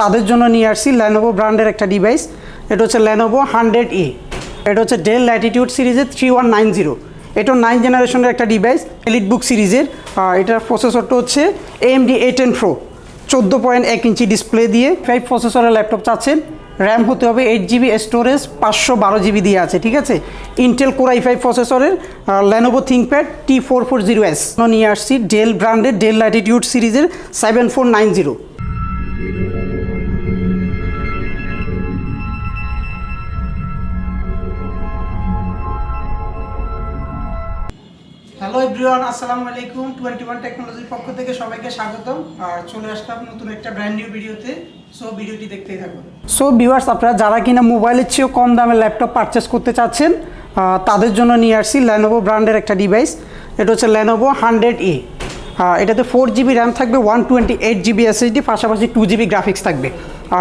তাদের জন্য নিয়ে আসছি ল্যানোভো ব্র্যান্ডের একটা ডিভাইস এটা হচ্ছে ল্যানোভো হান্ড্রেড ই এটা হচ্ছে ডেল ল্যাটিটিউড সিরিজের থ্রি ওয়ান নাইন জিরো এটা নাইন জেনারেশনের একটা ডিভাইস এলিট বুক সিরিজের এটার প্রসেসরটা হচ্ছে এএমডি এ টেন প্রো চোদ্দ পয়েন্ট এক ইঞ্চি ডিসপ্লে দিয়ে ফাইভ প্রসেসরের ল্যাপটপ চাচ্ছেন। র্যাম হতে হবে এইট জিবি স্টোরেজ পাঁচশো বারো জিবি দিয়ে আছে, ঠিক আছে? ইন্টেল কোর আই ফাইভ প্রসেসরের Lenovo ThinkPad T four four zero S নিয়ে আসছি ডেল ব্র্যান্ডের ডেল ল্যাটিটিউড সিরিজের seven four nine zero hello everyone আসসালামু আলাইকুম, টোয়েন্টি ওয়ান টেকনোলজির পক্ষ থেকে সবাইকে স্বাগতম। আর চলে আসলাম নতুন একটা ব্র্যান্ড নিউ ভিডিওতে সো ভিডিওটি দেখতেই থাকুন। সো ভিউয়ার্স আপনারা যারা কিনা মোবাইলের চেয়েও কম দামে ল্যাপটপ পারচেস করতে চাচ্ছেন তাদের জন্য নিয়ে আসছি ল্যানোভো ব্র্যান্ডের একটা ডিভাইস এটা হচ্ছে ল্যানোভো হান্ড্রেড এ এটাতে ফোর জিবি র্যাম থাকবে one twenty eight GB SSD পাশাপাশি টু জিবি গ্রাফিক্স থাকবে।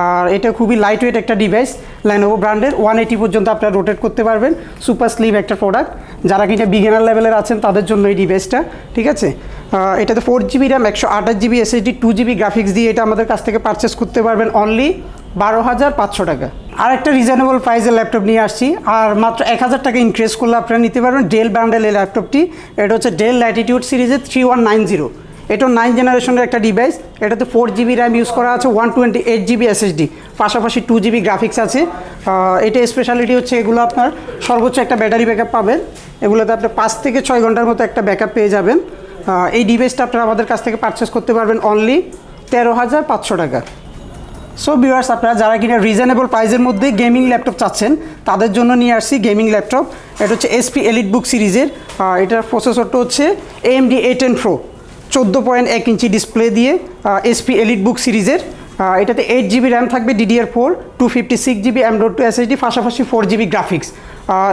আর এটা খুবই লাইট ওয়েট একটা ডিভাইস ল্যানোভো ব্র্যান্ডের ওয়ান এইটি পর্যন্ত আপনারা রোটেট করতে পারবেন। সুপার স্লিভ একটা প্রোডাক্ট যারা কিনা বিগিনার লেভেলের আছেন, তাদের জন্য এই ডিভাইসটা ঠিক আছে? এটাতে ফোর জিবি র্যাম একশো আঠাশ GB SSD two GB graphics দিয়ে এটা আমাদের কাছ থেকে পারচেস করতে পারবেন অনলি বারো হাজার পাঁচশো টাকা। আর একটা রিজনেবল প্রাইসের ল্যাপটপ নিয়ে আসছি। আর মাত্র এক হাজার টাকা ইনক্রিজ করলে আপনারা নিতে পারবেন ডেল ব্র্যান্ডের এই ল্যাপটপটি এটা হচ্ছে ডেল ল্যাটিটিউড সিরিজের থ্রি ওয়ান নাইন জিরো এটা নাইন জেনারেশনের একটা ডিভাইস এটাতে ফোর জিবি র্যাম ইউজ করা আছে one twenty eight GB SSD পাশাপাশি টু জিবি গ্রাফিক্স আছে। এটা স্পেশালিটি হচ্ছে এগুলো আপনার সর্বোচ্চ একটা ব্যাটারি ব্যাকআপ পাবেন। এগুলোতে আপনি পাঁচ থেকে ছয় ঘণ্টার মতো একটা ব্যাকআপ পেয়ে যাবেন। এই ডিভাইসটা আপনারা আমাদের কাছ থেকে পারচেস করতে পারবেন অনলি তেরো হাজার পাঁচশো টাকা। সো ভিউয়ার্স আপনারা যারা কিনা রিজনেবল প্রাইসের মধ্যে গেমিং ল্যাপটপ চাচ্ছেন, তাদের জন্য নিয়ে আসছি গেমিং ল্যাপটপ এটা হচ্ছে এসপি এলিট বুক সিরিজের এটার প্রসেসরটা হচ্ছে এএমডি এ টেন প্রো চোদ্দ পয়েন্ট এক ইঞ্চি ডিসপ্লে দিয়ে এসপি এলিট বুক সিরিজের এটাতে এইট জিবি র্যাম থাকবে DDR four two fifty six GB android two SSD পাশাপাশি ফোর জিবি গ্রাফিক্স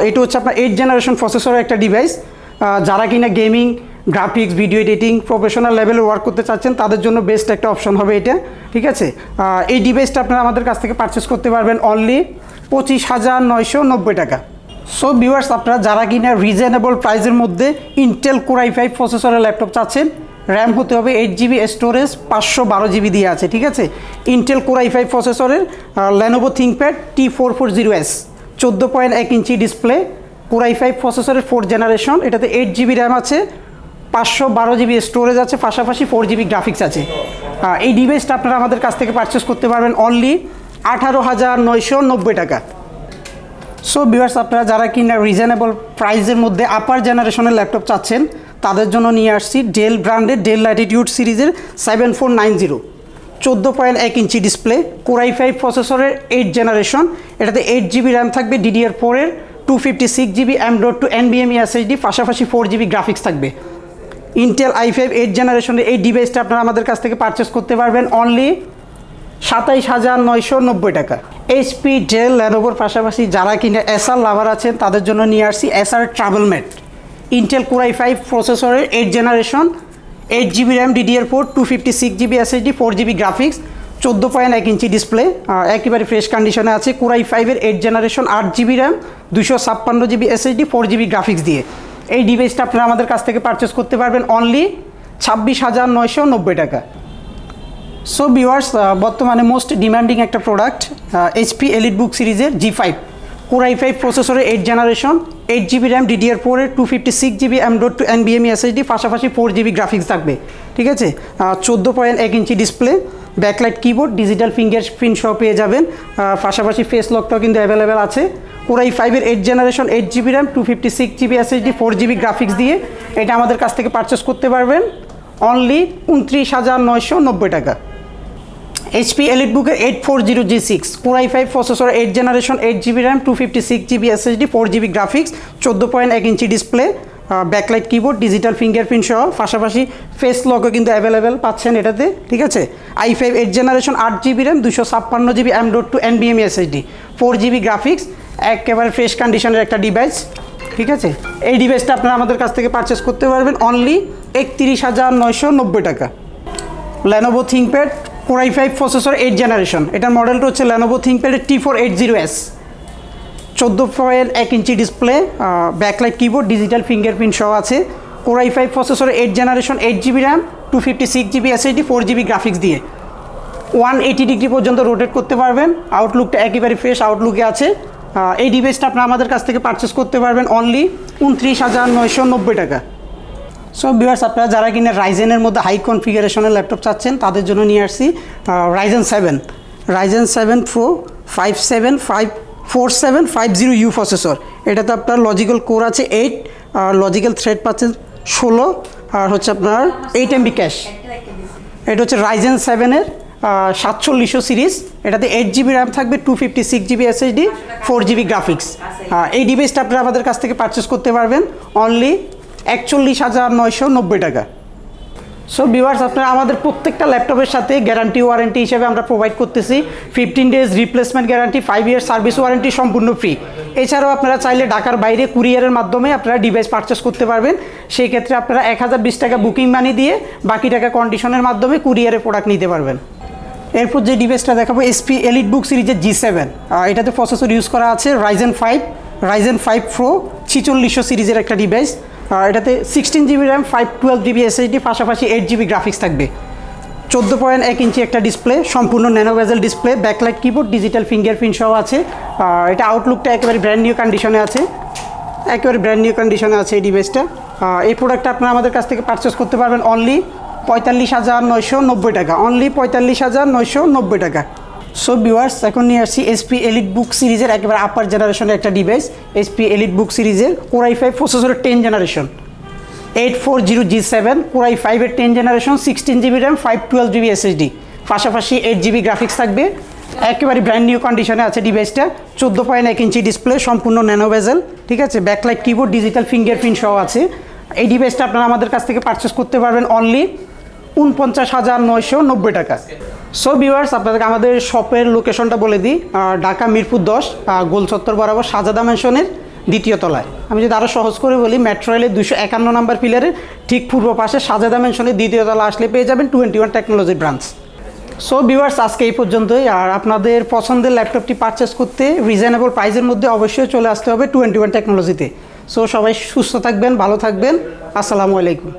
এটা হচ্ছে আপনার এইট জেনারেশন প্রসেসরের একটা ডিভাইস যারা কিনা gaming graphics video editing professional লেভেলে ওয়ার্ক করতে চাচ্ছেন, তাদের জন্য বেস্ট একটা অপশন হবে এটা, ঠিক আছে? এই ডিভাইসটা আপনারা আমাদের কাছ থেকে পারচেস করতে পারবেন অনলি পঁচিশ হাজার নয়শো নব্বই টাকা। সো ভিউয়ার্স আপনারা যারা কিনা রিজনেবল প্রাইসের মধ্যে ইন্টেল কোরাই ফাইভ প্রসেসরের ল্যাপটপ চাচ্ছেন র্যাম হতে হবে এইট জিবি স্টোরেজ পাঁচশো বারো জিবি দিয়ে আছে, ঠিক আছে? ইন্টেল কোরাই ফাইভ প্রসেসরের Lenovo ThinkPad T four four zero S চোদ্দ পয়েন্ট এক ইঞ্চি ডিসপ্লে কোরাই ফাইভ প্রসেসরের ফোর জেনারেশন এটাতে এইট জিবি র্যাম আছে, পাঁচশো বারো জিবি স্টোরেজ আছে, পাশাপাশি ফোর জিবি গ্রাফিক্স আছে। এই ডিভাইসটা আপনারা আমাদের কাছ থেকে পারচেস করতে পারবেন অনলি আঠারো হাজার নয়শো নব্বই টাকা। সো ভিউয়ার্স আপনারা যারা কিনা রিজনেবল প্রাইসের মধ্যে আপার জেনারেশনের ল্যাপটপ চাচ্ছেন তাদের জন্য নিয়ে আসছি ডেল ব্র্যান্ডের ডেল ল্যাটিটিউড সিরিজের সেভেন ফোর নাইন জিরো চোদ্দ পয়েন্ট এক ইঞ্চি ডিসপ্লে কোরাই ফাইভ প্রসেসরের এইট জেনারেশন এটাতে এইট জিবি র্যাম থাকবে ডিডিআর ফোরের two fifty six GB M dot two N এনবিএমই SSD পাশাপাশি ফোর জিবি গ্রাফিক্স থাকবে। ইন্টেল আই ফাইভ এইট জেনারেশনের এই ডিভাইসটা আপনারা আমাদের কাছ থেকে পারচেস করতে পারবেন অনলি সাতাইশ হাজার নয়শো নব্বই টাকা। এইচপি ডেল ল্যানোভোর পাশাপাশি যারা কিনা এসআর লাভার আছেন, তাদের জন্য নিয়ে আসছি Acer TravelMate Intel core i five প্রসেসরের eight generation eight GB RAM DDR four two fifty six GB SSD four GB graphics চোদ্দ পয়েন্ট এক ইঞ্চি ডিসপ্লে একেবারে ফ্রেশ কন্ডিশনে আছে। কোরাই ফাইভের এইট জেনারেশন আট জিবি র্যাম দুশো ছাপ্পান্ন GB SSD four GB graphics দিয়ে। এই ডিভাইসটা আপনারা আমাদের কাছ থেকে পারচেস করতে পারবেন অনলি ছাব্বিশ হাজার নয়শো নব্বই টাকা। সো ভিউয়ার্স বর্তমানে মোস্ট ডিমান্ডিং একটা প্রোডাক্ট এইচপি এলিট বুক সিরিজের G five core i five প্রসেসরের eight generation eight GB RAM DDR ফোরের two fifty six GB M dot two N এনবিএমই SSD পাশাপাশি ফোর জিবি গ্রাফিক্স থাকবে, ঠিক আছে? চোদ্দ পয়েন্ট এক ইঞ্চি display backlight keyboard digital fingerprint সহ পেয়ে যাবেন পাশাপাশি ফেস লকটাও কিন্তু অ্যাভেলেবেল আছে। কোরাই ফাইভের eight generation eight GB RAM two fifty six GB SSD four GB graphics দিয়ে এটা আমাদের কাছ থেকে পারচেস করতে পারবেন। অনলি উনত্রিশ হাজার নয়শো নব্বই টাকা। এইচপি এলিট বুকের eight four zero G six core i five processor eight generation eight GB RAM two fifty six GB SSD four GB graphics চোদ্দ পয়েন্ট এক ইঞ্চি display backlight keyboard digital fingerprint সহ, পাশাপাশি ফেস লকও কিন্তু available পাচ্ছেন এটাতে, ঠিক আছে? আই ফাইভ এইট জেনারেশন আট জিবি র্যাম দুশো ছাপ্পান্ন জিবি অ্যামডোড টু এনবিএম এসএসডি ফোর জিবি গ্রাফিক্স একেবারে ফ্রেশ কন্ডিশনের একটা ডিভাইস ঠিক আছে? এই ডিভাইসটা আপনারা আমাদের কাছ থেকে পারচেস করতে পারবেন অনলি একত্রিশ হাজার নয়শো নব্বই টাকা। Lenovo ThinkPad core i five processor eight generation এটার মডেলটা হচ্ছে Lenovo থিঙ্কপ্যাডের T four eight zero S চোদ্দ পয়েন্ট এক ইঞ্চি display backlight keyboard digital fingerprint সহ আছে। Core i five processor eight generation eight GB RAM two fifty six GB SSD four GB graphics দিয়ে। One eighty degree পর্যন্ত rotate করতে পারবেন। আউটলুকটা একেবারে fresh আউটলুকে আছে। এই ডিভাইসটা আপনারা আমাদের কাছ থেকে পারচেস করতে পারবেন অনলি উনত্রিশ হাজার নয়শো নব্বই টাকা। সো ভিউয়ার্স আপনারা যারা কিনা রাইজেনের মধ্যে হাই কনফিগারেশনের ল্যাপটপ চাচ্ছেন, তাদের জন্য নিয়ে আসছি Ryzen seven Ryzen seven pro five seven five four seven five zero U processor এটাতে আপনার লজিক্যাল কোর আছে এইট আর লজিক্যাল থ্রেড পাচ্ছেন ষোলো, আর হচ্ছে আপনার এইট এমবি ক্যাশ এটা হচ্ছে রাইজেন সেভেনের সাতচল্লিশশো সিরিজ এটাতে এইট জিবি র্যাম থাকবে two fifty six GB SSD four GB graphics এই ডিভাইসটা আপনারা আমাদের কাছ থেকে পারচেস করতে পারবেন। অনলি একচল্লিশ হাজার নয়শো নব্বই টাকা। সো ভিউয়ার্স আপনারা আমাদের প্রত্যেকটা ল্যাপটপের সাথে গ্যারান্টি ওয়ারেন্টি হিসেবে আমরা প্রোভাইড করতেছি। Fifteen days replacement guarantee five year service warranty সম্পূর্ণ ফ্রি এছাড়াও আপনারা চাইলে ঢাকার বাইরে কুরিয়ারের মাধ্যমে আপনারা ডিভাইস পারচেস করতে পারবেন। সেই ক্ষেত্রে আপনারা এক হাজার বিশ টাকা বুকিং মানি দিয়ে বাকি টাকা কন্ডিশনের মাধ্যমে কুরিয়ারে প্রোডাক্ট নিতে পারবেন। এরপর যে ডিভাইসটা দেখাবো এসপি এলিট বুক সিরিজের জি সেভেন এটাতে প্রসেসর ইউজ করা আছে Ryzen five Ryzen five pro ছিচল্লিশশো সিরিজের একটা ডিভাইস এটাতে sixteen GB RAM five twelve GB SSD পাশাপাশি এইট জিবি গ্রাফিক্স থাকবে। চোদ্দ পয়েন্ট এক ইঞ্চি একটা ডিসপ্লে সম্পূর্ণ nano bezel display backlight keyboard digital fingerprint সহ আছে। এটা আউটলুকটা একেবারে ব্র্যান্ড নিউ কন্ডিশনে আছে। একেবারে ব্র্যান্ড নিউ কন্ডিশনে আছে এই ডিভাইসটা এই প্রোডাক্টটা আপনারা আমাদের কাছ থেকে পারচেস করতে পারবেন অনলি পঁয়তাল্লিশ হাজার নয়শো নব্বই টাকা। অনলি পঁয়তাল্লিশ হাজার নয়শো নব্বই টাকা। সো ভিউয়ার্স এখন নিয়ে আসছি এসপি এলিট বুক সিরিজের একেবারে আপার জেনারেশনের একটা ডিভাইস এসপি এলিট বুক সিরিজের কোরাই ফাইভ প্রসেসরের ten generation eight four zero G seven core i ফাইভের ten generation sixteen GB RAM five twelve GB SSD পাশাপাশি এইট জিবি গ্রাফিক্স থাকবে। একেবারে ব্র্যান্ড নিউ কন্ডিশনে আছে ডিভাইসটা চোদ্দ পয়েন্ট এক ইঞ্চি ডিসপ্লে সম্পূর্ণ ন্যানোভেজেল ঠিক আছে? ব্যাকলাইট কিবোর্ড ডিজিটাল ফিঙ্গারপ্রিন্ট সহ আছে। এই ডিভাইসটা আপনারা আমাদের কাছ থেকে পারচেস করতে পারবেন অনলি উনপঞ্চাশ হাজার নয়শো নব্বই টাকা। সো ভিউয়ার্স আপনাদেরকে আমাদের শপের লোকেশনটা বলে দিই ঢাকা মিরপুর দশ গোল চত্বর বরাবর সাজাদা ম্যানশনের দ্বিতীয় তলায়। আমি যদি আরও সহজ করে বলি মেট্রো রেলের দুশো একান্ন নাম্বার পিলারের ঠিক পূর্ব পাশে সাজাদা ম্যানশনের দ্বিতীয় তলা আসলে পেয়ে যাবেন twenty one technology branch so viewers আজকে এই পর্যন্তই। আর আপনাদের পছন্দের ল্যাপটপটি পারচেস করতে রিজনেবল প্রাইসের মধ্যে অবশ্যই চলে আসতে হবে টোয়েন্টি ওয়ান টেকনোলজিতে সো সবাই সুস্থ থাকবেন, ভালো থাকবেন। আসসালামু আলাইকুম।